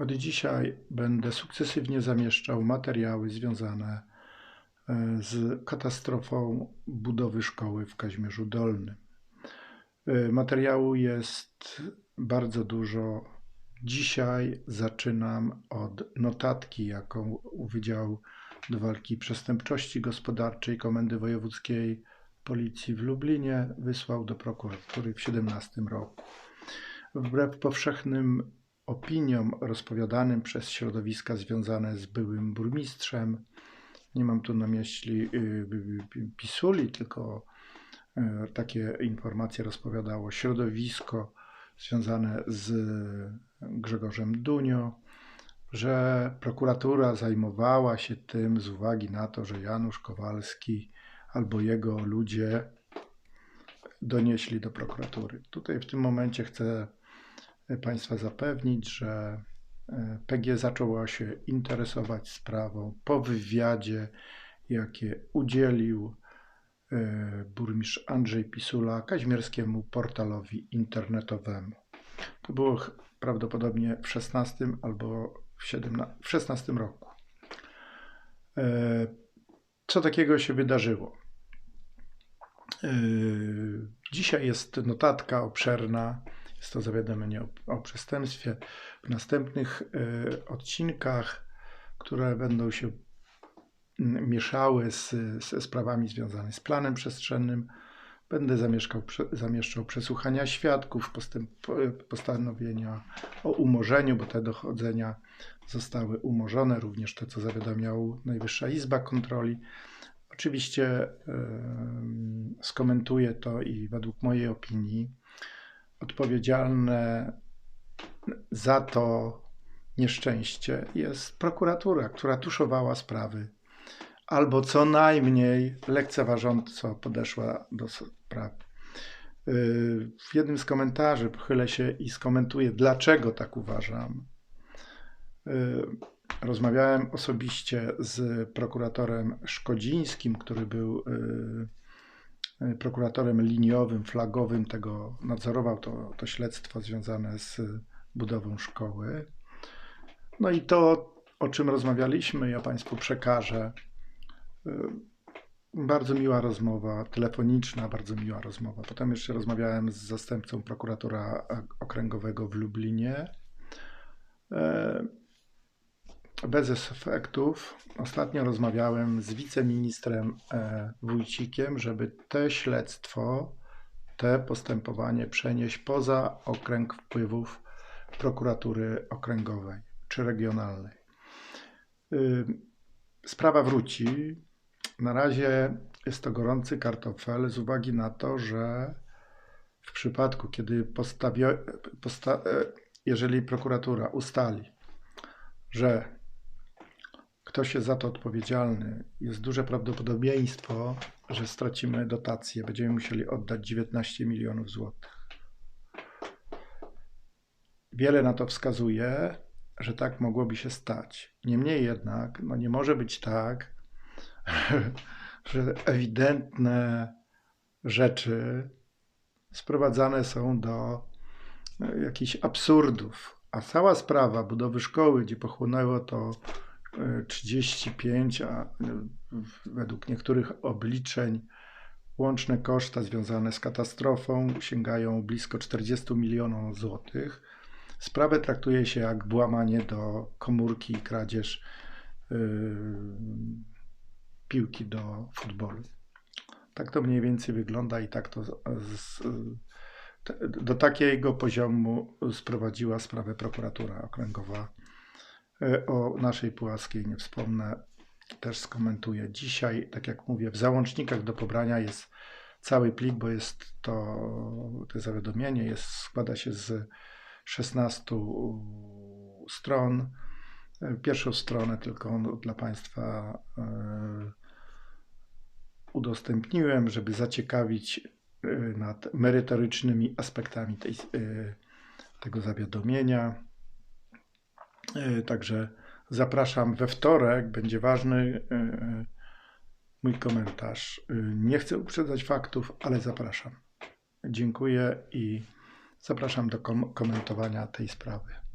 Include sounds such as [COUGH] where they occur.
Od dzisiaj będę sukcesywnie zamieszczał materiały związane e, z katastrofą budowy szkoły w Kazimierzu Dolnym. E, Materiału jest bardzo dużo. Dzisiaj zaczynam od notatki, jaką Wydział do Walki Przestępczości Gospodarczej Komendy Wojewódzkiej Policji w Lublinie wysłał do prokuratury w 2017 roku. Wbrew powszechnym opiniom rozpowiadanym przez środowiska związane z byłym burmistrzem, nie mam tu na myśli y, y, y, Pisuli, tylko takie informacje rozpowiadało środowisko związane z Grzegorzem Dunio, że prokuratura zajmowała się tym z uwagi na to, że Janusz Kowalski albo jego ludzie donieśli do prokuratury. Tutaj w tym momencie chcę Państwa zapewnić, że e, PG zaczęła się interesować sprawą po wywiadzie, jakie udzielił e, burmistrz Andrzej Pisula kaźmierskiemu portalowi internetowemu. To było prawdopodobnie w 16 albo w, 17, w 16 roku. E, co takiego się wydarzyło? Dzisiaj jest notatka obszerna jest to zawiadomienie o, o przestępstwie. W następnych y, odcinkach, które będą się mieszały z, ze sprawami związanymi z planem przestrzennym, będę zamieszkał, zamieszczał przesłuchania świadków, postęp, postanowienia o umorzeniu, bo te dochodzenia zostały umorzone, również te, co zawiadamiał Najwyższa Izba Kontroli. Oczywiście yy, skomentuję to i według mojej opinii odpowiedzialne za to nieszczęście jest prokuratura, która tuszowała sprawy, albo co najmniej lekceważąco podeszła do sprawy. Y, w jednym z komentarzy pochylę się i skomentuję, dlaczego tak uważam. Y, rozmawiałem osobiście z prokuratorem Szkodzińskim, który był y, prokuratorem liniowym, flagowym tego, nadzorował to, to śledztwo związane z budową szkoły. No i to, o czym rozmawialiśmy, ja Państwu przekażę. E, bardzo miła rozmowa, telefoniczna, bardzo miła rozmowa. Potem jeszcze rozmawiałem z zastępcą prokuratora okręgowego w Lublinie. Bez efektów. Ostatnio rozmawiałem z wiceministrem e, Wójcikiem, żeby te śledztwo, te postępowanie przenieść poza okręg wpływów prokuratury okręgowej czy regionalnej. Y, sprawa wróci. Na razie jest to gorący kartofel z uwagi na to, że w przypadku, kiedy postawio, posta, e, jeżeli prokuratura ustali, że ktoś jest za to odpowiedzialny, jest duże prawdopodobieństwo, że stracimy dotację. Będziemy musieli oddać 19 milionów złotych. Wiele na to wskazuje, że tak mogłoby się stać. Niemniej jednak, no nie może być tak, [LAUGHS] że ewidentne rzeczy sprowadzane są do no, jakichś absurdów. A cała sprawa budowy szkoły, gdzie pochłonęło to 35, a według niektórych obliczeń łączne koszta związane z katastrofą sięgają blisko 40 milionów złotych. Sprawę traktuje się jak włamanie do komórki i kradzież yy, piłki do futbolu. Tak to mniej więcej wygląda i tak to z, do takiego poziomu sprowadziła sprawę prokuratura okręgowa E, o naszej Puławskiej nie wspomnę, też skomentuję. Dzisiaj, tak jak mówię, w załącznikach do pobrania jest cały plik, bo jest to, to zawiadomienie jest, składa się z 16 stron. E, pierwszą stronę tylko dla Państwa e, udostępniłem, żeby zaciekawić nad merytorycznymi aspektami tej, tego zawiadomienia. E, także zapraszam we wtorek, będzie ważny e, e, mój komentarz. Nie chcę uprzedzać faktów, ale zapraszam. Dziękuję i zapraszam do komentowania tej sprawy.